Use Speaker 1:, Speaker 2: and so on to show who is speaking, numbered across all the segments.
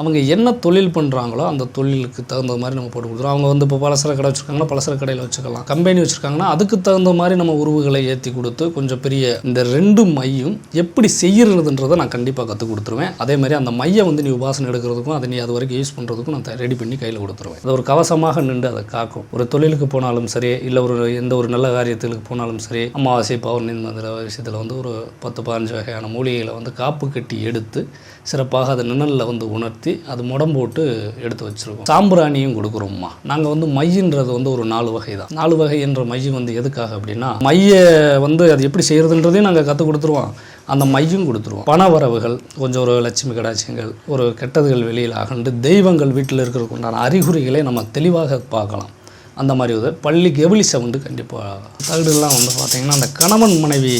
Speaker 1: அவங்க என்ன தொழில் பண்ணுறாங்களோ அந்த தொழிலுக்கு தகுந்த மாதிரி நம்ம போட்டு கொடுத்துருவோம் அவங்க வந்து இப்போ பலசர கடை வச்சுருக்காங்கன்னா பலசர கடையில் வச்சுக்கலாம். கம்பெனி வச்சுருக்காங்கன்னா அதுக்கு தகுந்த மாதிரி நம்ம உருவுகளை ஏற்றி கொடுத்து கொஞ்சம் பெரிய இந்த ரெண்டு மையும் எப்படி செய்கிறதுன்றதை நான் கண்டிப்பாக கற்றுக் கொடுத்துருவேன். அதே மாதிரி அந்த மையை வந்து நீ உபாசனை எடுக்கிறதுக்கும் அதை நீ அது வரைக்கும் யூஸ் பண்ணுறதுக்கும் நான் ரெடி பண்ணி கையில் கொடுத்துருவேன். அது ஒரு கவசமாக நின்று அதை காக்கும். ஒரு தொழிலுக்கு போனாலும் சரி இல்லை ஒரு எந்த ஒரு நல்ல காரியத்துக்கு போனாலும் சரி அமாவாசை பௌர்ணமி மாதிரி விஷயத்தில் வந்து ஒரு பத்து பதினஞ்சு வகையான மூலிகைகளை வந்து காப்பு கட்டி எடுத்து சிறப்பாக அதை நிழலில் வந்து உணர்த்தி அது முடம் போட்டு எடுத்து வச்சுருக்கோம். சாம்பிராணியும் கொடுக்குறோம்மா. நாங்கள் வந்து மையன்றது வந்து ஒரு நாலு வகை தான். நாலு வகை என்ற மையம் வந்து எதுக்காக அப்படின்னா மைய வந்து அது எப்படி செய்கிறதுன்றதையும் நாங்கள் கற்றுக் கொடுத்துருவோம். அந்த மையம் கொடுத்துருவோம். பண வரவுகள் கொஞ்சம் ஒரு லட்சுமி கடாட்சியங்கள் ஒரு கெட்டதுகள் வெளியில் அகண்டு தெய்வங்கள் வீட்டில் இருக்கிறதுக்கு உண்டான அறிகுறிகளை நம்ம தெளிவாக பார்க்கலாம். அந்த மாதிரி ஒரு பள்ளி கெபிலி சவுண்டு கண்டிப்பாக தகடுலாம் வந்து பார்த்திங்கன்னா அந்த கணவன் மனைவி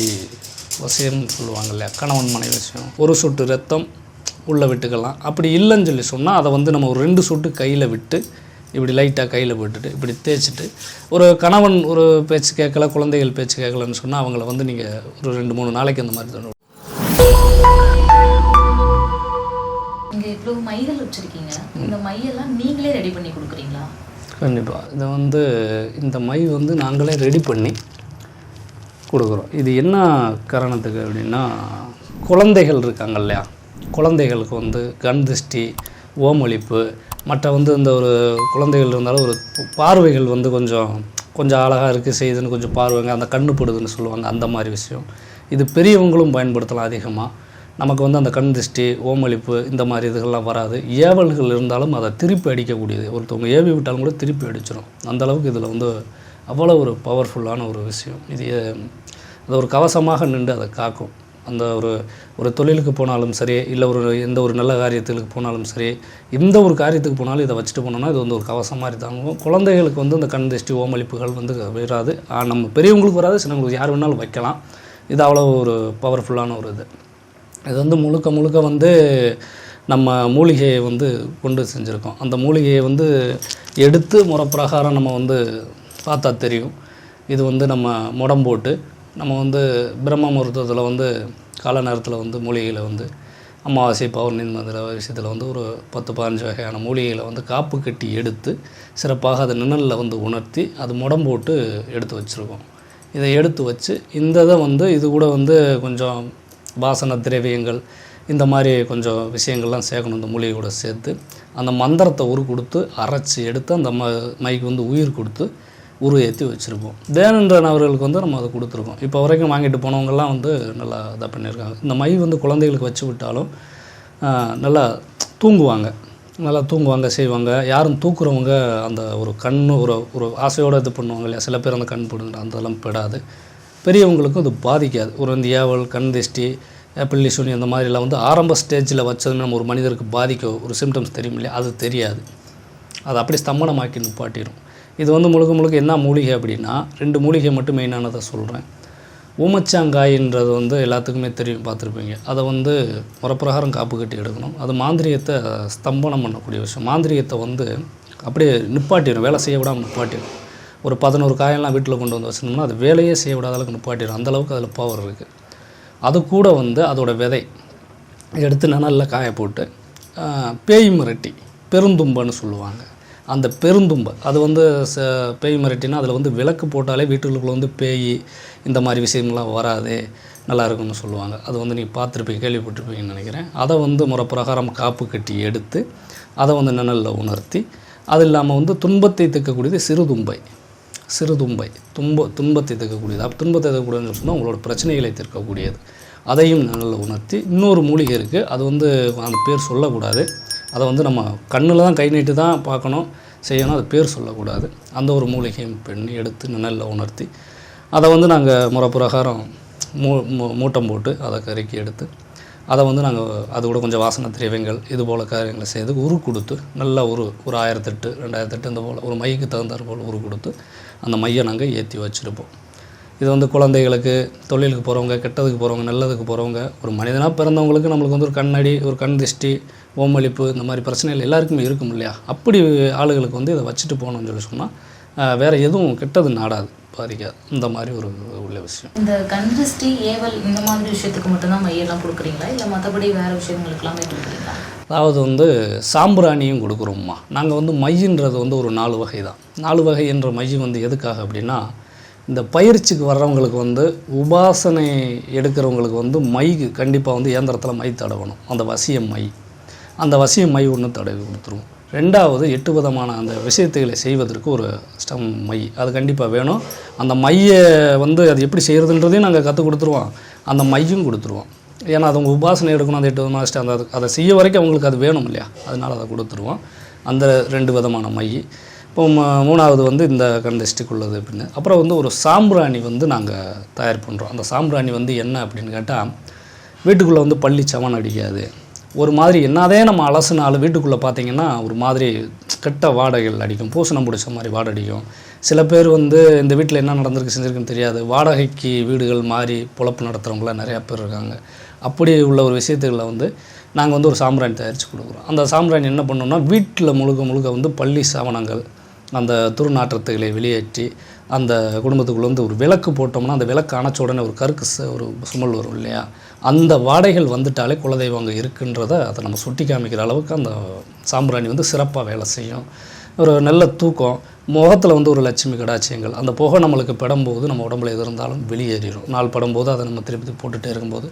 Speaker 1: வசியம்னு சொல்லுவாங்க இல்லையா? கணவன் மனைவி விஷயம் ஒரு சொட்டு ரத்தம் உள்ளே விட்டுக்கலாம். அப்படி இல்லைன்னு சொல்லி சொன்னால் அதை வந்து நம்ம ஒரு ரெண்டு சொட்டு கையில் விட்டு இப்படி லைட்டாக கையில் விட்டுட்டு இப்படி தேய்ச்சிட்டு ஒரு கணவன் ஒரு பேச்சு கேட்கல குழந்தைகள் பேச்சு கேட்கலன்னு சொன்னால் அவங்கள வந்து நீங்கள் ஒரு ரெண்டு மூணு நாளைக்கு அந்த மாதிரி
Speaker 2: கொடுக்குறீங்களா?
Speaker 1: கண்டிப்பாக இதை வந்து இந்த மை வந்து நாங்களே ரெடி பண்ணி கொடுக்குறோம். இது என்ன காரணத்துக்கு அப்படின்னா குழந்தைகள் இருக்காங்க இல்லையா? குழந்தைகளுக்கு வந்து கண் திருஷ்டி ஓமொழிப்பு மற்ற வந்து இந்த ஒரு குழந்தைகள் இருந்தாலும் ஒரு பார்வைகள் வந்து கொஞ்சம் கொஞ்சம் அழகாக இருக்குது செய்யுதுன்னு கொஞ்சம் பார்வைங்க அந்த கண்ணு படுதுன்னு சொல்லுவாங்க அந்த மாதிரி விஷயம். இது பெரியவங்களும் பயன்படுத்தலாம் அதிகமாக நமக்கு வந்து அந்த கண் திருஷ்டி ஓமளிப்பு இந்த மாதிரி இதுகள்லாம் வராது. ஏவல்கள் இருந்தாலும் அதை திருப்பி அடிக்கக்கூடியது. ஒருத்தவங்க ஏவி விட்டாலும் கூட திருப்பி அடிச்சிடும் அந்தளவுக்கு இதில் வந்து அவ்வளோ ஒரு பவர்ஃபுல்லான ஒரு விஷயம். இது அது ஒரு கவசமாக நின்று அதை காக்கும். அந்த ஒரு ஒரு தொழிலுக்கு போனாலும் சரி இல்லை ஒரு எந்த ஒரு நல்ல காரியத்துக்கு போனாலும் சரி எந்த ஒரு காரியத்துக்கு போனாலும் இதை வச்சுட்டு போனோம்னா இது வந்து ஒரு கவசம் மாதிரி தாங்கும். குழந்தைகளுக்கு வந்து இந்த கண் திருஷ்டி ஓமளிப்புகள் வந்து வராது. நம்ம பெரியவங்களுக்கு வராது சின்னவங்களுக்கு யார் வேணாலும் வைக்கலாம். இது அவ்வளோ ஒரு பவர்ஃபுல்லான ஒரு இது. இது வந்து முழுக்க முழுக்க வந்து நம்ம மூலிகையை வந்து கொண்டு செஞ்சுருக்கோம். அந்த மூலிகையை வந்து எடுத்து முறைப்பிரகாரம் நம்ம வந்து பார்த்தா தெரியும். இது வந்து நம்ம முடம் போட்டு நம்ம வந்து பிரம்ம முகூர்த்தத்தில் வந்து கால நேரத்தில் வந்து மூலிகையில் வந்து அமாவாசை பௌர்ணமி மந்திர விஷயத்தில் வந்து ஒரு பத்து பதினஞ்சு வகையான மூலிகைகளை வந்து காப்பு கட்டி எடுத்து சிறப்பாக அதை நிழலில் வந்து உணர்த்தி அது முடம் போட்டு எடுத்து வச்சுருக்கோம். இதை எடுத்து வச்சு இந்த இதை வந்து இது கூட வந்து கொஞ்சம் வாசன திரவியங்கள் இந்த மாதிரி கொஞ்சம் விஷயங்கள்லாம் சேர்க்கணும் இந்த மூலிகை கூட சேர்த்து அந்த மந்திரத்தை உரு கொடுத்து அரைச்சி எடுத்து அந்த ம மைக்கு வந்து உயிர் கொடுத்து உரு ஏற்றி வச்சுருப்போம். தேனன்றன் அவர்களுக்கு வந்து நம்ம அதை கொடுத்துருக்கோம். இப்போ வரைக்கும் வாங்கிட்டு போனவங்கெல்லாம் வந்து நல்லா இதாக பண்ணியிருக்காங்க. இந்த மை வந்து குழந்தைகளுக்கு வச்சு விட்டாலும் நல்லா தூங்குவாங்க. நல்லா தூங்குவாங்க செய்வாங்க. யாரும் தூக்குறவங்க அந்த ஒரு கண் ஒரு ஒரு ஆசையோடு இது பண்ணுவாங்க இல்லையா? சில பேர் அந்த கண் போடுங்க அதெல்லாம் படாது பெரியவங்களுக்கும் அது பாதிக்காது. ஒரு இந்த ஏவல் கண் திஷ்டி பில்லி சுனி அந்த மாதிரிலாம் வந்து ஆரம்ப ஸ்டேஜில் வச்சதுன்னு நம்ம ஒரு மனிதருக்கு பாதிக்க ஒரு சிம்டம்ஸ் தெரியும் இல்லையா அது தெரியாது. அது அப்படி ஸ்தம்பனமாக்கி நிப்பாட்டிடும் இது வந்து முழுக்க முழுக்க என்ன மூலிகை அப்படின்னா ரெண்டு மூலிகை மட்டும் மெயினானதை சொல்கிறேன் ஊமச்சாங்காயின்றது வந்து எல்லாத்துக்குமே தெரியும் பார்த்துருப்பீங்க. அதை வந்து முறப்பிரகாரம் காப்பு கட்டி எடுக்கணும். அது மாந்திரியத்தை ஸ்தம்பனம் பண்ணக்கூடிய விஷயம். மாந்திரியத்தை வந்து அப்படியே நிப்பாட்டிடும். வேலை செய்ய விடாமல் நிப்பாட்டிடும். ஒரு பதினோரு காயெல்லாம் வீட்டில் கொண்டு வந்து வச்சிருந்தோம்னா அது வேலையே செய்ய விடாத அளவுக்கு நிப்பாட்டிடும். அந்தளவுக்கு அதில் பவர் இருக்குது அது கூட வந்து அதோட விதை எடுத்து நல்லா காய போட்டு பேய் மிரட்டி பெருந்தும்பன்னு சொல்லுவாங்க. அந்த பெருந்தும்பை. அது வந்து ச பேய் மிரட்டினா அதில் வந்து விளக்கு போட்டாலே வீட்டுக்குள்ளே வந்து பேய் இந்த மாதிரி விஷயம்லாம் வராது. நல்லா இருக்கும்னு சொல்லுவாங்க. அது வந்து நீங்கள் பார்த்துருப்பீங்க கேள்விப்பட்டிருப்பீங்கன்னு நினைக்கிறேன். அதை வந்து முறைப்பிரகாரம் காப்பு கட்டி எடுத்து அதை வந்து நிழலில் உணர்த்தி அது இல்லாமல் வந்து துன்பத்தை தீர்க்கக்கூடியது சிறுதும்பை சிறுதும்பை துன்ப துன்பத்தை தைக்கக்கூடியது அப்போ துன்பத்தை தைக்கக்கூடியதுன்னு சொன்னால் உங்களோட பிரச்சனைகளை தீர்க்கக்கூடியது. அதையும் நிழலில் உணர்த்தி இன்னொரு மூலிகை இருக்குது அது வந்து அந்த பேர் சொல்லக்கூடாது. அதை வந்து நம்ம கண்ணில் தான் கை நீட்டு தான் பார்க்கணும். செய்யணும் அது பேர் சொல்லக்கூடாது. அந்த ஒரு மூலிகையும் பண்ணி எடுத்து நிழலில் உணர்த்தி அதை வந்து நாங்கள் முறைப்பிரகாரம் மூ மூ- மூட்டம் போட்டு அதை கருக்கி எடுத்து அதை வந்து நாங்கள் அது கூட கொஞ்சம் வாசனை திரவியங்கள் இது போல் காரியங்களை செய்து உரு கொடுத்து நல்ல ஒரு ஒரு ஆயிரத்தெட்டு ரெண்டாயிரத்தெட்டு இந்த போல் ஒரு மைக்கு தகுந்தாற் போல் உரு கொடுத்து அந்த மையை நாங்கள் ஏற்றி வச்சுருப்போம். இது வந்து குழந்தைகளுக்கு தொழிலுக்கு போகிறவங்க கெட்டதுக்கு போகிறவங்க நல்லதுக்கு போகிறவங்க ஒரு மனிதனாக பிறந்தவங்களுக்கு நம்மளுக்கு வந்து ஒரு கண்ணடி ஒரு கண் திஷ்டி ஓமளிப்பு இந்த மாதிரி பிரச்சனைகள் எல்லாருக்குமே இருக்கும் இல்லையா? அப்படி ஆளுகளுக்கு வந்து இதை வச்சுட்டு போகணும்னு சொல்லி சொன்னால் வேறு எதுவும் கெட்டது நாடாது. பாதிக்காது இந்த மாதிரி ஒரு உள்ள விஷயம்.
Speaker 2: இந்த கண் திருஷ்டி ஏவல் இந்த மாதிரி விஷயத்துக்கு மட்டும்தான் மையெல்லாம் கொடுக்குறீங்களா? இல்லை மற்றபடி வேற விஷயங்களுக்கெல்லாமே கொடுக்குறீங்களா?
Speaker 1: அதாவது வந்து சாம்பிராணியும் கொடுக்குறோம்மா. நாங்கள் வந்து மையின்றது வந்து ஒரு நாலு வகை தான் நாலு வகை என்ற மை வந்து எதுக்காக அப்படின்னா இந்த பயிற்சிக்கு வர்றவங்களுக்கு வந்து உபாசனை எடுக்கிறவங்களுக்கு வந்து மைக்கு கண்டிப்பாக வந்து இயந்திரத்தில் மை தடவணும். அந்த வசிய மை. அந்த வசிய மை ஒன்று தடவி கொடுத்துருவோம். ரெண்டாவது எட்டு விதமான அந்த விஷயத்துகளை செய்வதற்கு ஒரு ஸ்டம் மை. அது கண்டிப்பாக வேணும். அந்த மையை வந்து அது எப்படி செய்கிறதுன்றதையும் நாங்கள் கற்றுக் கொடுத்துருவோம். அந்த மையும் கொடுத்துருவோம். ஏன்னா அது அவங்க உபாசனை எடுக்கணும் அந்த எட்டு விதமான ஸ்டம் அந்த அதை செய்ய வரைக்கும் அவங்களுக்கு அது வேணும் இல்லையா? அதனால் அதை கொடுத்துருவோம். அந்த ரெண்டு விதமான மை. மூணாவது வந்து இந்த கண்டஸ்டிக் உள்ளது அப்படின்னு. அப்புறம் வந்து ஒரு சாம்பிராணி வந்து நாங்கள் தயார் பண்ணுறோம் அந்த சாம்பிராணி வந்து என்ன அப்படின்னு கேட்டால் வீட்டுக்குள்ளே வந்து பள்ளி சவன் அடிக்காது. ஒரு மாதிரி என்னதே நம்ம அலசுனாலும் வீட்டுக்குள்ளே பார்த்தீங்கன்னா ஒரு மாதிரி கெட்ட வாடகைகள் அடிக்கும். பூசணம் பிடிச்ச மாதிரி வாடை அடிக்கும். சில பேர் வந்து இந்த வீட்டில் என்ன நடந்திருக்கு செஞ்சுருக்குன்னு தெரியாது. வாடகைக்கு வீடுகள் மாறி பொழப்பு நடத்துகிறவங்களாம் நிறையா பேர் இருக்காங்க. அப்படி உள்ள ஒரு விஷயத்துகளை வந்து நாங்கள் வந்து ஒரு சாம்பிராணி தயாரித்து கொடுக்குறோம். அந்த சாம்பிராணி என்ன பண்ணோம்னா வீட்டில் முழுக்க முழுக்க வந்து பள்ளி சாவனங்கள் அந்த துர்நாற்றத்துகளை வெளியேற்றி அந்த குடும்பத்துக்குள்ளே வந்து ஒரு விளக்கு போட்டோம்னா அந்த விளக்கு அணைச்ச உடனே ஒரு கருக்கு ஒரு சுமல் வரும் இல்லையா? அந்த வாடைகள் வந்துட்டாலே குலதெய்வம் அங்கே இருக்குன்றத அதை நம்ம சுட்டி காமிக்கிற அளவுக்கு அந்த சாம்பிராணி வந்து சிறப்பாக வேலை செய்யும். ஒரு நல்ல தூக்கம். முகத்தில் வந்து ஒரு லட்சுமி கடாட்சியங்கள். அந்த புகை நம்மளுக்கு படும்போது நம்ம உடம்புல எது இருந்தாலும் வெளியேறிடும் நாள் படும்போது அதை நம்ம திருப்பி போட்டுகிட்டே இருக்கும்போது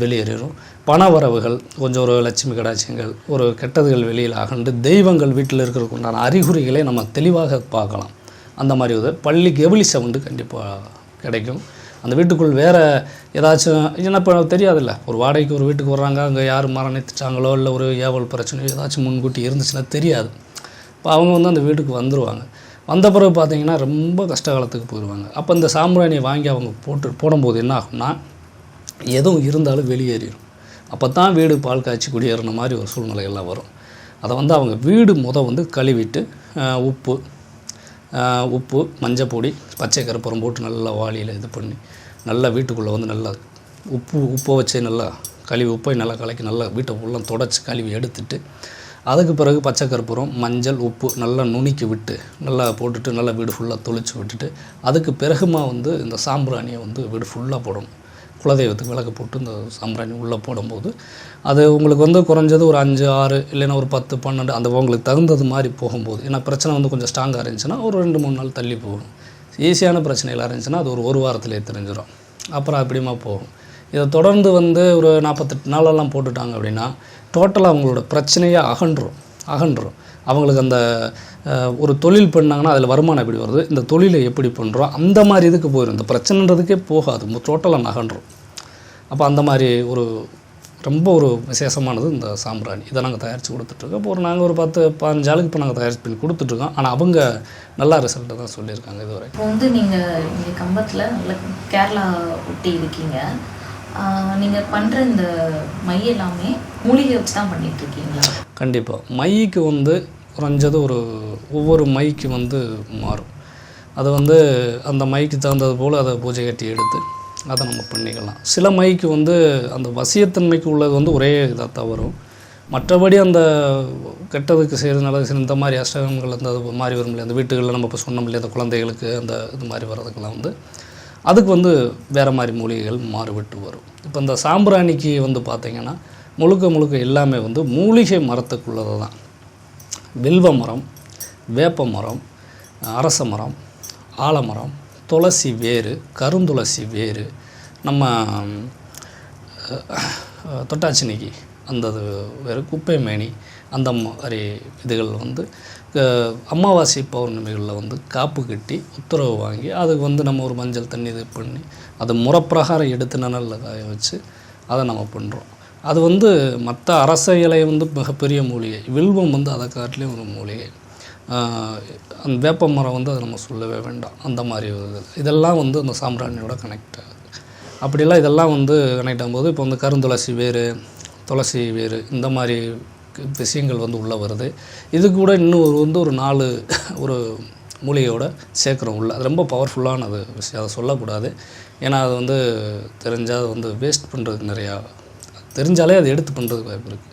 Speaker 1: வெளியேறிடும். பண வரவுகள் கொஞ்சம் ஒரு லட்சுமி கடாட்சியங்கள் ஒரு கெட்டதுகள் வெளியில் ஆகண்டு தெய்வங்கள் வீட்டில் இருக்கிறதுக்கு உண்டான அறிகுறிகளை நம்ம தெளிவாக பார்க்கலாம். அந்த மாதிரி ஒரு பள்ளி கெபிலி சவுண்டு கண்டிப்பாக கிடைக்கும். அந்த வீட்டுக்குள் வேறு ஏதாச்சும் என்ன இப்போ தெரியாதுல்ல. ஒரு வாடகைக்கு ஒரு வீட்டுக்கு வர்றாங்க அங்கே யார் மரணித்துட்டாங்களோ இல்லை ஒரு ஏவல் பிரச்சனையோ ஏதாச்சும் முன்கூட்டி இருந்துச்சுன்னா தெரியாது. இப்போ அவங்க வந்து அந்த வீட்டுக்கு வந்துடுவாங்க வந்த பிறகு பார்த்தீங்கன்னா ரொம்ப கஷ்ட காலத்துக்கு போயிடுவாங்க அப்போ இந்த சாம்பிராணியை வாங்கி அவங்க போட்டு போடும்போது என்ன ஆகும்னா எதுவும் இருந்தாலும் வெளியேறிடும் அப்போ தான் வீடு பால் காய்ச்சி குடியேறின மாதிரி ஒரு சூழ்நிலைகள்லாம் வரும். அதை வந்து அவங்க வீடு முத வந்து கழுவிட்டு உப்பு உப்பு மஞ்சப்பொடி பச்சை கருப்பரம் போட்டு நல்லா வாளியில் இது பண்ணி நல்லா வீட்டுக்குள்ளே வந்து நல்லா உப்பு உப்பை வச்சு நல்லா கழுவி உப்பை நல்லா கலக்கி நல்லா வீட்டை ஃபுல்லாக தொடச்சி கழுவி எடுத்துட்டு அதுக்கு பிறகு பச்சை கற்பூரம் மஞ்சள் உப்பு நல்லா நுணுக்கி விட்டு நல்லா போட்டுட்டு நல்லா வீடு ஃபுல்லாக தொளிச்சு விட்டுட்டு அதுக்கு பிறகுமா வந்து இந்த சாம்பிராணியை வந்து வீடு ஃபுல்லாக போடணும். குலதெய்வத்துக்கு விளக்கு போட்டு இந்த சாம்பிராணி உள்ளே போடும்போது அது உங்களுக்கு வந்து குறைஞ்சது ஒரு அஞ்சு ஆறு இல்லைன்னா ஒரு பத்து பன்னெண்டு அந்த உங்களுக்கு தகுந்தது மாதிரி போகும்போது ஏன்னா பிரச்சனை வந்து கொஞ்சம் ஸ்ட்ராங்காக இருந்துச்சுன்னா ஒரு ரெண்டு மூணு நாள் தள்ளி போகும் ஈஸியான பிரச்சனைகளாக இருந்துச்சுன்னா அது ஒரு ஒரு வாரத்திலே தெரிஞ்சிடும் அப்புறம் அப்படிமா போகும். இதை தொடர்ந்து வந்து ஒரு நாற்பத்தெட்டு நாளெல்லாம் போட்டுட்டாங்க அப்படின்னா டோட்டலாக அவங்களோட பிரச்சனையே அகன்றும். அகன்றும். அவங்களுக்கு அந்த ஒரு தொழில் பண்ணாங்கன்னா அதில் வருமானம் எப்படி வருது? இந்த தொழிலை எப்படி பண்ணுறோம் அந்த மாதிரி இதுக்கு போயிடும் இந்த பிரச்சனைன்றதுக்கே போகாது. டோட்டலாக நகன்றும். அப்போ அந்த மாதிரி ஒரு ரொம்ப ஒரு விசேஷமானது இந்த சாம்பிராணி. இதை நாங்கள் தயாரித்து கொடுத்துட்ருக்கோம். இப்போ ஒரு நாங்கள் ஒரு பத்து பதினஞ்சு ஆளுக்கு இப்போ நாங்கள் தயாரித்து பண்ணி கொடுத்துட்ருக்கோம். ஆனால் அவங்க நல்லா ரிசல்ட்டை தான் சொல்லியிருக்காங்க இதுவரை.
Speaker 2: இப்போ வந்து நீங்கள் இங்கே கம்பத்தில் நல்ல கேரளா ஒட்டி இருக்கீங்க. நீங்கள் பண்ணுற இந்த மை எல்லாமே மூலிகை வச்சு தான் பண்ணிட்டு இருக்கீங்களா
Speaker 1: கண்டிப்பாக மைக்கு வந்து குறைஞ்சது ஒரு ஒவ்வொரு மைக்கு வந்து மாறும். அது வந்து அந்த மைக்கு தகுந்தது போல் அதை பூஜை கட்டி எடுத்து அதை நம்ம பண்ணிக்கலாம். சில மைக்கு வந்து அந்த வசியத்தன்மைக்கு உள்ளது வந்து ஒரே இதாக தான் வரும். மற்றபடி அந்த கெட்டதுக்கு செய்கிறது நல்லது செய்யறது இந்த மாதிரி அஷ்டகங்கள் அந்த அது மாதிரி வரும் இல்லையா? அந்த வீட்டுகளில் நம்ம இப்போ சொன்னோம் இல்லையா? அந்த குழந்தைகளுக்கு அந்த இது மாதிரி வர்றதுக்கெல்லாம் வந்து அதுக்கு வந்து வேறு மாதிரி மூலிகைகள் மாறுபட்டு வரும். இப்போ இந்த சாம்பிராணிக்கு வந்து பார்த்திங்கன்னா முழுக்க முழுக்க எல்லாமே வந்து மூலிகை மரத்துக்குள்ளது தான் வில்வ மரம் வேப்ப மரம் அரச மரம் ஆலமரம் துளசி வேறு கருந்துளசி வேறு நம்ம தொட்டாச்சினிக்கு அந்த இது வேறு குப்பை மேனி அந்த மாதிரி இதுகள் வந்து அமாவாசை பௌர்ணமிகளில் வந்து காப்பு கட்டி உத்தரவு வாங்கி அதுக்கு வந்து நம்ம ஒரு மஞ்சள் தண்ணி இது பண்ணி அதை முறப்பிரகாரம் எடுத்து நிழலில் காய வச்சு அதை நம்ம பண்ணுறோம் அது வந்து மற்ற அரச இலை வந்து மிகப்பெரிய மூலிகை வில்வம் வந்து அதை காட்டிலையும் ஒரு மூலிகை. அந்த வேப்ப மரம் வந்து அதை நம்ம சொல்லவே வேண்டாம். அந்த மாதிரி இது. இதெல்லாம் வந்து அந்த சாம்பிராணியோட கனெக்ட் ஆகுது. அப்படிலாம் இதெல்லாம் வந்து கனெக்ட் ஆகும்போது இப்போ வந்து கருந்துளசி வேறு துளசி வேறு இந்த மாதிரி விஷயங்கள் வந்து உள்ளே வருது. இது கூட இன்னும் ஒரு வந்து ஒரு நாலு ஒரு மூலிகையோட சேர்க்குறோம் உள்ள. அது ரொம்ப பவர்ஃபுல்லானது விஷயம். அதை சொல்லக்கூடாது. ஏன்னா அது வந்து தெரிஞ்சால் அது வந்து வேஸ்ட் பண்ணுறதுக்கு நிறையா. தெரிஞ்சாலே அதை எடுத்து பண்ணுறதுக்கு வாய்ப்பு இருக்குது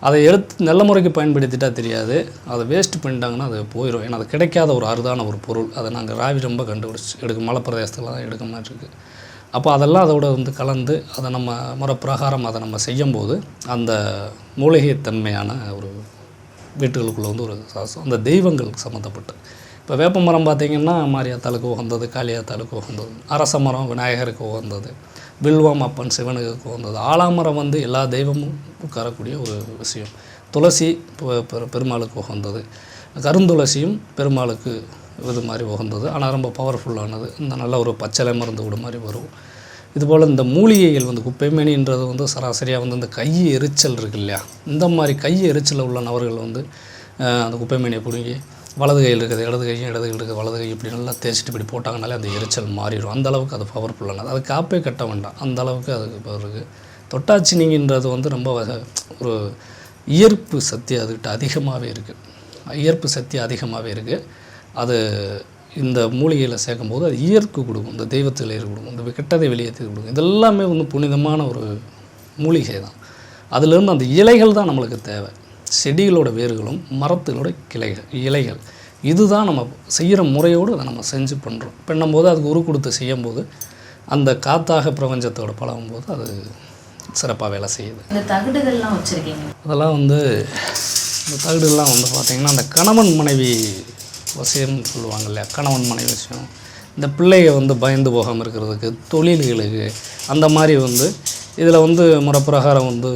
Speaker 1: அதை எடுத்து நல்ல முறைக்கு பயன்படுத்திட்டா தெரியாது. அதை வேஸ்ட் பண்ணிட்டாங்கன்னா அது போயிடும் ஏன்னா அது கிடைக்காத ஒரு அருதான ஒரு பொருள். அதை நாங்கள் ராவி ரொம்ப கண்டுபிடிச்சி எடுக்க மலை தான் எடுக்க மாதிரி இருக்குது அப்போ அதெல்லாம் அதோட வந்து கலந்து அதை நம்ம முறப்பிரகாரம் அதை நம்ம செய்யும்போது அந்த மூலிகைத்தன்மையான ஒரு வீட்டுகளுக்குள்ளே வந்து ஒரு சாசம் அந்த தெய்வங்களுக்கு சம்மந்தப்பட்டு. இப்போ வேப்ப மரம் பார்த்திங்கன்னா மாரியாத்தாளுக்கு உகந்தது காளியாத்தாளுக்கு உகந்தது அரச மரம் விநாயகருக்கு உகந்தது வில்வம் அப்பன் சிவனுக்கு உகந்தது. ஆலாமரம் வந்து எல்லா தெய்வமும் உட்காரக்கூடிய ஒரு விஷயம். துளசி பெருமாளுக்கு உகந்தது. கருந்துளசியும் பெருமாளுக்கு இது மாதிரி உகந்தது. ஆனால் ரொம்ப பவர்ஃபுல்லானது இந்த நல்ல ஒரு பச்சளை மருந்து கூட மாதிரி வரும். இதுபோல் இந்த மூலிகைகள் வந்து குப்பைமேனின்றது வந்து சராசரியாக வந்து இந்த கை எரிச்சல் இருக்கு இல்லையா? இந்த மாதிரி கை எரிச்சலில் உள்ள நபர்கள் வந்து அந்த குப்பைமேனியை பிடுங்கி வலது கையில் இருக்குது இடது கையும் இடது கையில் இருக்குது வலது கை இப்படி நல்லா தேய்ச்சிட்டு இப்படி போட்டாங்கனாலே அந்த எரிச்சல் மாறிடும். அந்த அளவுக்கு அது பவர்ஃபுல்லானது அது காப்பே கட்ட வேண்டாம். அந்த அளவுக்கு அதுக்கு இருக்குது தொட்டாச்சினிங்கன்றது வந்து ரொம்ப ஒரு ஈர்ப்பு சக்தி அதுக்கிட்ட அதிகமாகவே இருக்குது ஈர்ப்பு சக்தி அதிகமாகவே இருக்குது அது இந்த மூலிகையில் சேர்க்கும்போது அது ஈர்ப்பு கொடுக்கும் இந்த தெய்வத்தில் கொடுக்கும் இந்த கெட்டதை வெளியேற்றி கொடுக்கும். இதெல்லாமே வந்து புனிதமான ஒரு மூலிகை தான் அதுலேருந்து அந்த இலைகள் தான் நம்மளுக்கு தேவை. செடிகளோட வேர்களும் மரத்துகளோட கிளைகள் இலைகள். இதுதான் நம்ம செய்கிற முறையோடு அதை நம்ம செஞ்சு பண்ணுறோம் பண்ணும்போது அதுக்கு உரு கொடுத்து செய்யும்போது அந்த காத்தாக பிரபஞ்சத்தோட பழகும்போது அது சிறப்பாக வேலை செய்யுது.
Speaker 2: இந்த தகடுகள்லாம் வச்சுருக்கீங்க.
Speaker 1: அதெல்லாம் வந்து இந்த தகடுலாம் வந்து பார்த்திங்கன்னா அந்த கணவன் மனைவி வசியம்னு சொல்லுவாங்க இல்லையா கணவன் மனைவி விஷயம். இந்த பிள்ளையை வந்து பயந்து போகாமல் இருக்கிறதுக்கு தொழில்களுக்கு அந்த மாதிரி வந்து இதில் வந்து முறப்பிரகாரம் வந்து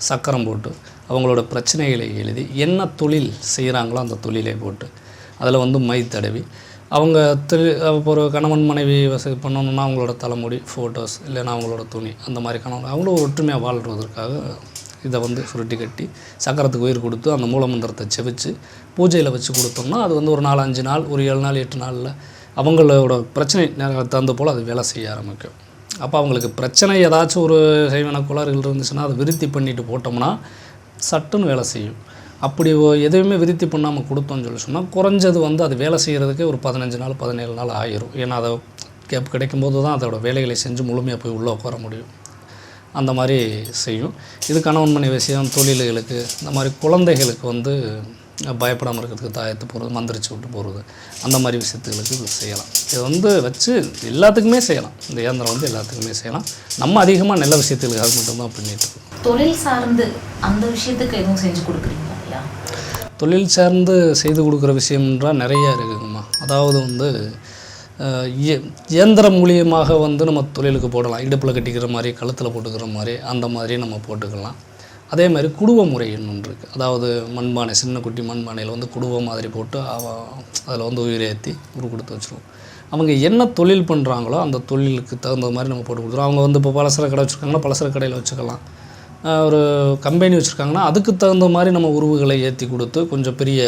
Speaker 1: சக்கரம் போட்டு அவங்களோட பிரச்சனைகளை எழுதி என்ன தொழில் செய்கிறாங்களோ அந்த தொழிலை போட்டு அதில் வந்து மை தடவி அவங்க தொழில் இப்போ ஒரு கணவன் மனைவி வசதி பண்ணணுன்னா அவங்களோட தலைமுடி ஃபோட்டோஸ் இல்லைன்னா அவங்களோட துணி அந்த மாதிரி கணவன் அவங்களும் ஒற்றுமையாக வாழ்வதற்காக இதை வந்து சுருட்டி கட்டி சக்கரத்துக்கு உயிர் கொடுத்து அந்த மூலமந்திரத்தை செவிச்சு பூஜையில் வச்சு கொடுத்தோம்னா அது வந்து ஒரு நாலு அஞ்சு நாள் ஒரு ஏழு நாள் எட்டு நாளில் அவங்களோட பிரச்சனை தகுந்த போல் அது வேலை செய்ய ஆரம்பிக்கும். அப்போ அவங்களுக்கு பிரச்சனை ஏதாச்சும் ஒரு செய்வன கோளாறுகள் இருந்துச்சுன்னா அதை விருத்தி பண்ணிட்டு போட்டோம்னா சட்டுன்னு வேலை செய்யும். அப்படி எதுவுமே விருத்தி பண்ணாமல் கொடுத்தோம்னு சொல்லி சொன்னால் குறைஞ்சது வந்து அது வேலை செய்கிறதுக்கே ஒரு பதினஞ்சு நாள் பதினேழு நாள் ஆயிரும். ஏன்னா அதை கேப் கிடைக்கும்போது தான் அதோட வேலைகளை செஞ்சு முழுமையாக போய் உள்ளே உட்கார முடியும். அந்த மாதிரி செய்யும். இது கணவன் மனைவி விஷயம் தொழில்களுக்கு இந்த மாதிரி குழந்தைகளுக்கு வந்து பயப்படாமல் இருக்கிறதுக்கு தாயத்து போகிறது மந்திரிச்சு விட்டு போகிறது அந்த மாதிரி விஷயத்துகளுக்கு இது செய்யலாம். இது வந்து வச்சு எல்லாத்துக்குமே செய்யலாம். இந்த இயந்திரம் வந்து எல்லாத்துக்குமே செய்யலாம். நம்ம அதிகமாக நல்ல விஷயத்துகளுக்காக மட்டும்தான் பண்ணிட்டு இருக்கோம்.
Speaker 2: தொழில் சார்ந்து அந்த விஷயத்துக்கு எதுவும் செஞ்சு கொடுக்குறீங்களா
Speaker 1: தொழில் சார்ந்து செய்து கொடுக்குற விஷயம்ன்றால் நிறைய இருக்குங்கம்மா. அதாவது வந்து இயந்திரம் மூலியமாக வந்து நம்ம தொழிலுக்கு போடலாம். இடுப்பில் கட்டிக்கிற மாதிரி கழுத்தில் போட்டுக்கிற மாதிரி அந்த மாதிரி நம்ம போட்டுக்கலாம். அதே மாதிரி குடுவ முறைன்னு ஒன்று இருக்குது அதாவது மண்பானை சின்ன குட்டி மண்பானையில் வந்து குடுவ மாதிரி போட்டு அதில் வந்து உயிரேற்றி உரு கொடுத்து வச்சுருவோம். அவங்க என்ன தொழில் பண்ணுறாங்களோ அந்த தொழிலுக்கு தகுந்த மாதிரி நம்ம போட்டு கொடுத்துருவோம். அவங்க வந்து இப்போ பலசர கடை வச்சுருக்காங்கன்னா பலசர கடையில் வச்சுக்கலாம். ஒரு கம்பெனி வச்சுருக்காங்கன்னா அதுக்கு தகுந்த மாதிரி நம்ம உருவுகளை ஏற்றி கொடுத்து கொஞ்சம் பெரிய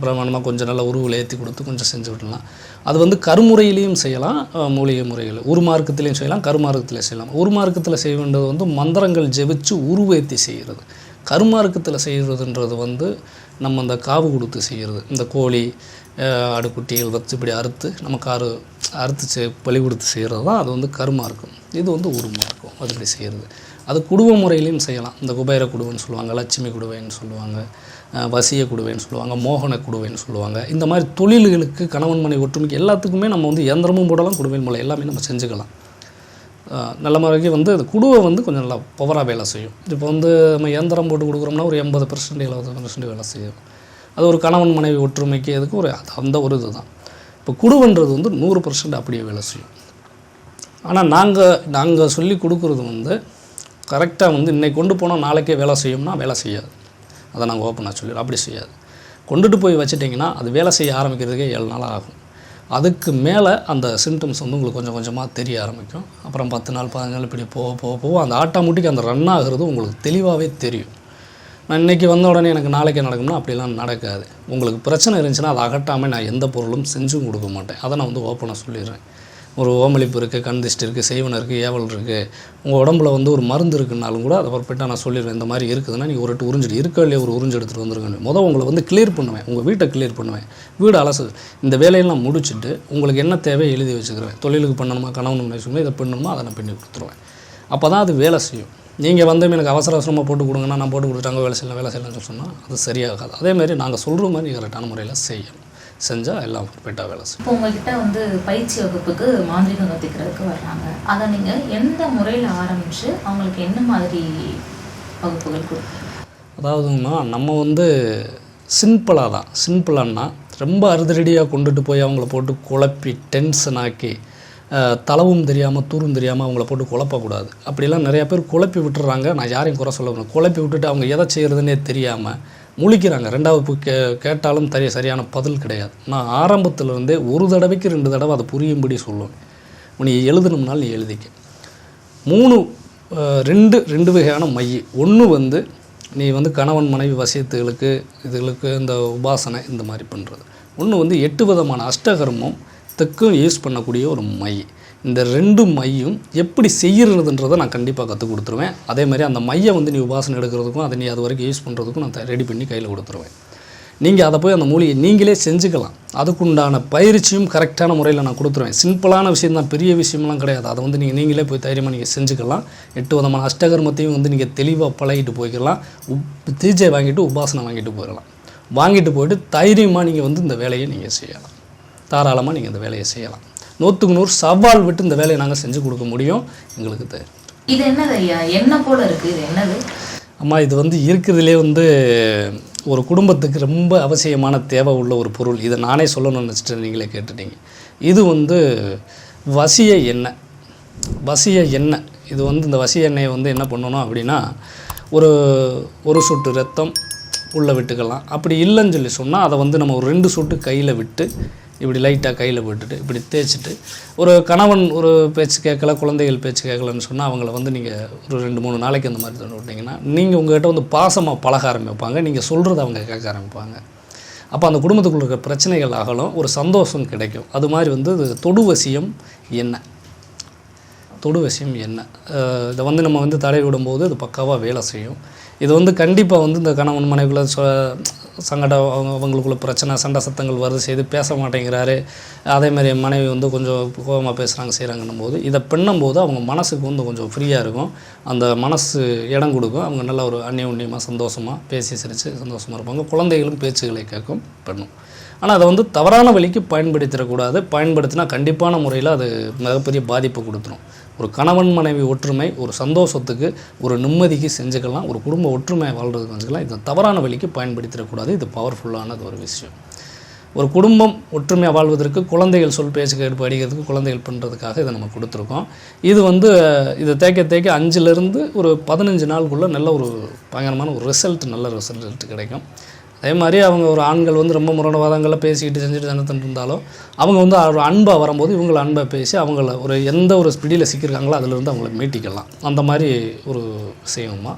Speaker 1: பிரமாணமாக கொஞ்சம் நல்ல உருவில் ஏற்றி கொடுத்து கொஞ்சம் செஞ்சு விடலாம். அது வந்து கருமுறையிலையும் செய்யலாம் மூலிகை முறையில் உருமார்க்கத்திலையும் செய்யலாம் கருமார்க்கத்திலையும் செய்யலாம். உருமார்க்கத்தில் செய்ய வேண்டியது வந்து மந்திரங்கள் ஜெபிச்சு உருவேற்றி செய்கிறது கருமார்க்கத்தில் செய்கிறதுன்றது வந்து நம்ம அந்த காவு கொடுத்து செய்கிறது இந்த கோழி ஆஹ் ஆடுக்குட்டிகள் வச்சு இப்படி அறுத்து நம்ம காரு அறுத்து செ பலி கொடுத்து செய்கிறது தான். அது வந்து கருமார்க்கம். இது வந்து உருமார்க்கம் அது இப்படி செய்கிறது அது குடும்ப முறையிலையும் செய்யலாம். இந்த குபேர குடுவைன்னு சொல்லுவாங்க லட்சுமி குடுவைன்னு சொல்லுவாங்க. வசிய குடுவைன்னு சொல்லுவாங்க மோகன குடுவைன்னு சொல்லுவாங்க. இந்த மாதிரி தொழில்களுக்கு கணவன் மனை ஒற்றுமைக்கு எல்லாத்துக்குமே நம்ம வந்து இயந்திரமும் போடலாம் குடுவையின் மூலம் எல்லாமே நம்ம செஞ்சுக்கலாம். நல்ல முறைக்கு வந்து அந்த குடுவை வந்து கொஞ்சம் நல்லா பவராக வேலை செய்யும். இப்போ வந்து நம்ம இயந்திரம் போட்டு கொடுக்குறோம்னா ஒரு எண்பது பர்சன்ட் எழுபது பர்சன்ட் வேலை செய்யும். அது ஒரு கணவன் மனைவி ஒற்றுமைக்கு அதுக்கு ஒரு அது அந்த ஒரு இதுதான். இப்போ குடுவன்றது வந்து நூறு பர்சன்ட் அப்படியே வேலை செய்யும். ஆனால் நாங்கள் நாங்கள் சொல்லி கொடுக்குறது வந்து கரெக்டாக வந்து இன்னைக்கு கொண்டு போனால் நாளைக்கே வேலை செய்யும்னா வேலை செய்யாது. அதை நாங்கள் ஓப்பனாக சொல்லிடுறோம். அப்படி செய்யாது. கொண்டுட்டு போய் வச்சிட்டிங்கன்னா அது வேலை செய்ய ஆரம்பிக்கிறதுக்கே ஏழு நாள் ஆகும். அதுக்கு மேலே அந்த சிம்டம்ஸ் வந்து உங்களுக்கு கொஞ்சம் கொஞ்சமாக தெரிய ஆரம்பிக்கும். அப்புறம் பத்து நாள் பதினஞ்சு நாள் இப்படி போக போக போக அந்த ஆட்டோமேட்டிக் அந்த ரன் ஆகுறது உங்களுக்கு தெளிவாகவே தெரியும். நான் இன்றைக்கி வந்த உடனே எனக்கு நாளைக்கே நடக்கும்னா அப்படிலாம் நடக்காது. உங்களுக்கு பிரச்சனை இருந்துச்சுன்னா அதை அகட்டாமல் நான் எந்த பொருளும் செஞ்சும் கொடுக்க மாட்டேன். அதை நான் வந்து ஓப்பனாக சொல்லிடுறேன். ஒரு ஓமளிப்பு இருக்குது கண் திஷ்டி இருக்குது செய்வன இருக்குது ஏவல் இருக்குது உங்கள் உடம்புல வந்து ஒரு மருந்து இருக்குன்னாலும் கூட அதை பர்ஃபெக்டாக நான் சொல்லிடுவேன் இந்த மாதிரி இருக்குதுன்னா நீங்கள் ஒரு உறிஞ்சிடு. இருக்க இல்லையா ஒரு உறிஞ்சு எடுத்துகிட்டு வந்துருங்க முதல் உங்களை வந்து கிளியர் பண்ணுவேன். உங்கள் வீட்டை கிளியர் பண்ணுவேன். வீடு அலசு. இந்த வேலையெல்லாம் முடிச்சுட்டு உங்களுக்கு என்ன தேவை எழுதி வச்சுக்கிறேன் தொழிலுக்கு பண்ணணுமா கணவன் வச்சுக்கணும் இதை பண்ணணுமா அதை நான் பண்ணி கொடுத்துருவேன். அப்போ தான் அது வேலை செய்யும். நீங்கள் வந்து எனக்கு அவசர அவசரமாக போட்டு கொடுங்கன்னா நான் போட்டு கொடுத்துட்டாங்க வேலை செய்யலாம் வேலை செய்யலாம்னு சொன்னால் அது சரியாகாது. அதே மாதிரி நாங்கள் சொல்கிற மாதிரி கரெக்டான முறையில் செய்யணும். செஞ்சால் எல்லாம் பர்ஃபெக்டாக வேலை செய்யும்.
Speaker 2: இப்போ உங்ககிட்ட வந்து பயிற்சி வகுப்புக்கு மாந்திரிகம் கற்றுக்கிறதுக்கு வர்றாங்க. அதை நீங்கள் எந்த முறையில் ஆரம்பித்து அவங்களுக்கு என்ன மாதிரி வகுப்புகள் கொடுக்குறீங்க
Speaker 1: அதாவதுங்கம்மா நம்ம வந்து சிம்பிளாக தான். சிம்பிளான்னா ரொம்ப அறுதடியாக கொண்டுட்டு போய் அவங்கள போட்டு குழப்பி டென்ஷன் ஆக்கி தளவும் தெரியாமல் தூரும் தெரியாமல் அவங்கள போட்டு குழப்பக்கூடாது அப்படிலாம் நிறையா பேர் குழப்பி விட்டுறாங்க. நான் யாரையும் குறை சொல்ல குழப்பி விட்டுட்டு அவங்க எதை செய்கிறதுனே தெரியாமல் முழிக்கிறாங்க. ரெண்டாவது கே கேட்டாலும் தெரிய சரியான பதில் கிடையாது. நான் ஆரம்பத்துல இருந்தே ஒரு தடவைக்கு ரெண்டு தடவை அதை புரியும்படி சொல்லுவேன். நீ எழுதணும்னால் நீ எழுதிக்க. மூணு ரெண்டு ரெண்டு வகையான மை. ஒன்று வந்து நீ வந்து கணவன் மனைவி வசியத்துகளுக்கு இதுகளுக்கு இந்த உபாசனை இந்த மாதிரி பண்ணுறது ஒன்று வந்து எட்டு விதமான அஷ்டகர்மம் தெக்கும் யூஸ் பண்ணக்கூடிய ஒரு மை. இந்த ரெண்டு மையும் எப்படி செய்கிறதுன்றதை நான் கண்டிப்பாக கற்றுக் கொடுத்துருவேன். அதே மாதிரி அந்த மையை வந்து நீ உபாசனை எடுக்கிறதுக்கும் அதை நீ அது வரைக்கும் யூஸ் பண்ணுறதுக்கும் நான் ரெடி பண்ணி கையில் கொடுத்துருவேன். நீங்கள் அதை போய் அந்த மூலிகை நீங்களே செஞ்சுக்கலாம். அதுக்குண்டான பயிற்சியும் கரெக்டான முறையில் நான் கொடுத்துருவேன். சிம்பிளான விஷயம் தான் பெரிய விஷயம்லாம் கிடையாது. அதை வந்து நீங்கள் நீங்களே போய் தைரியமாக நீங்கள் செஞ்சுக்கலாம். எட்டு விதமான அஷ்டகர்மத்தையும் வந்து நீங்கள் தெளிவாக பழகிட்டு போய்க்கலாம். உப் தீஜை வாங்கிட்டு உபாசனை வாங்கிட்டு போயிடலாம். வாங்கிட்டு போயிட்டு தைரியமாக நீங்கள் வந்து இந்த வேலையை நீங்கள் செய்யலாம். தாராளமாக நீங்கள் இந்த வேலையை செய்யலாம். நூற்றுக்கு நூறு சவால் விட்டு இந்த வேலையை நாங்கள் செஞ்சு கொடுக்க முடியும் எங்களுக்கு தெரியும்
Speaker 2: இது என்னது ஐயா? என்ன போல இருக்கு? இது என்னது?
Speaker 1: அம்மா இது வந்து இருக்கிறதுலே வந்து ஒரு குடும்பத்துக்கு ரொம்ப அவசியமான தேவை உள்ள ஒரு பொருள். இதை நானே சொல்லணும்னு நினச்சிட்டு நீங்களே கேட்டுட்டீங்க. இது வந்து வசிய எண்ணெய். வசிய எண்ணெய். இது வந்து இந்த வசிய எண்ணெயை வந்து என்ன பண்ணணும் அப்படின்னா ஒரு ஒரு சொட்டு ரத்தம் உள்ளே விட்டுக்கலாம். அப்படி இல்லைன்னு சொல்லி சொன்னால் அதை வந்து நம்ம ஒரு ரெண்டு சொட்டு கையில் விட்டு இப்படி லைட்டாக கையில் போட்டுட்டு இப்படி தேய்ச்சிட்டு ஒரு கணவன் ஒரு பேச்சு கேட்கல குழந்தைகள் பேச்சு கேட்கலன்னு சொன்னால் அவங்கள வந்து நீங்கள் ஒரு ரெண்டு மூணு நாளைக்கு அந்த மாதிரி தண்ணி விட்டிங்கன்னா நீங்கள் உங்கள்கிட்ட வந்து பாசமாக பழக ஆரம்பிப்பாங்க நீங்கள் சொல்கிறத அவங்க கேட்க ஆரம்பிப்பாங்க. அப்போ அந்த குடும்பத்துக்குள்ள இருக்கிற பிரச்சனைகள் அகலும் ஒரு சந்தோஷம் கிடைக்கும். அது மாதிரி வந்து தொடுவசியம் என்ன? தொடு விஷயம் என்ன? இதை வந்து நம்ம வந்து தடை விடும்போது அது பக்காவாக வேலை செய்யும். இது வந்து கண்டிப்பாக வந்து இந்த கணவன் மனைவிக்குள்ள சங்கடம் அவங்க அவங்களுக்குள்ள பிரச்சனை சண்டை சத்தங்கள் வருது செய்து பேச மாட்டேங்கிறாரு. அதே மாதிரி மனைவி வந்து கொஞ்சம் கோபமாக பேசுகிறாங்க செய்கிறாங்கன்னும் போது இதை பண்ணும்போது அவங்க மனசுக்கு வந்து கொஞ்சம் ஃப்ரீயாக இருக்கும். அந்த மனசு இடம் கொடுக்கும். அவங்க நல்ல ஒரு அந்நியோன்யமாக சந்தோஷமாக பேசி சிரித்து சந்தோஷமாக இருப்பாங்க. குழந்தைகளும் பேச்சுகளை கேட்கும் பண்ணும். ஆனால் அதை வந்து தவறான வழிக்கு பயன்படுத்திடக்கூடாது. பயன்படுத்தினா கண்டிப்பான முறையில் அது மிகப்பெரிய பாதிப்பு கொடுத்துரும். ஒரு கணவன் மனைவி ஒற்றுமை ஒரு சந்தோஷத்துக்கு ஒரு நிம்மதிக்கு செஞ்சுக்கலாம் ஒரு குடும்ப ஒற்றுமையை வாழ்கிறதுக்கு செஞ்சுக்கலாம். இதை தவறான வழிக்கு பயன்படுத்திடக்கூடாது. இது பவர்ஃபுல்லானது ஒரு விஷயம். ஒரு குடும்பம் ஒற்றுமையாக வாழ்வதற்கு குழந்தைகள் சொல் பேச்சு கேட்டு அடிக்கிறதுக்கு குழந்தைகள் பண்ணுறதுக்காக இதை நம்ம கொடுத்துருக்கோம். இது வந்து இதை தேய்க்க தேய்க்க அஞ்சுலேருந்து ஒரு பதினஞ்சு நாளுக்குள்ளே நல்ல ஒரு பயங்கரமான ஒரு ரிசல்ட் நல்ல ரிசல்ட் கிடைக்கும். அதே மாதிரி அவங்க ஒரு ஆண்கள் வந்து ரொம்ப முரண்வாதங்களை பேசிக்கிட்டு செஞ்சுட்டு சண்டை இருந்தாலும் அவங்க வந்து ஒரு அன்பாக வரும்போது இவங்கள அன்பை பேசி அவங்கள ஒரு எந்த ஒரு ஸ்பிடியில் சிக்கியிருக்காங்களோ அதிலிருந்து அவங்கள மீட்டிக்கலாம். அந்த மாதிரி ஒரு விஷயமா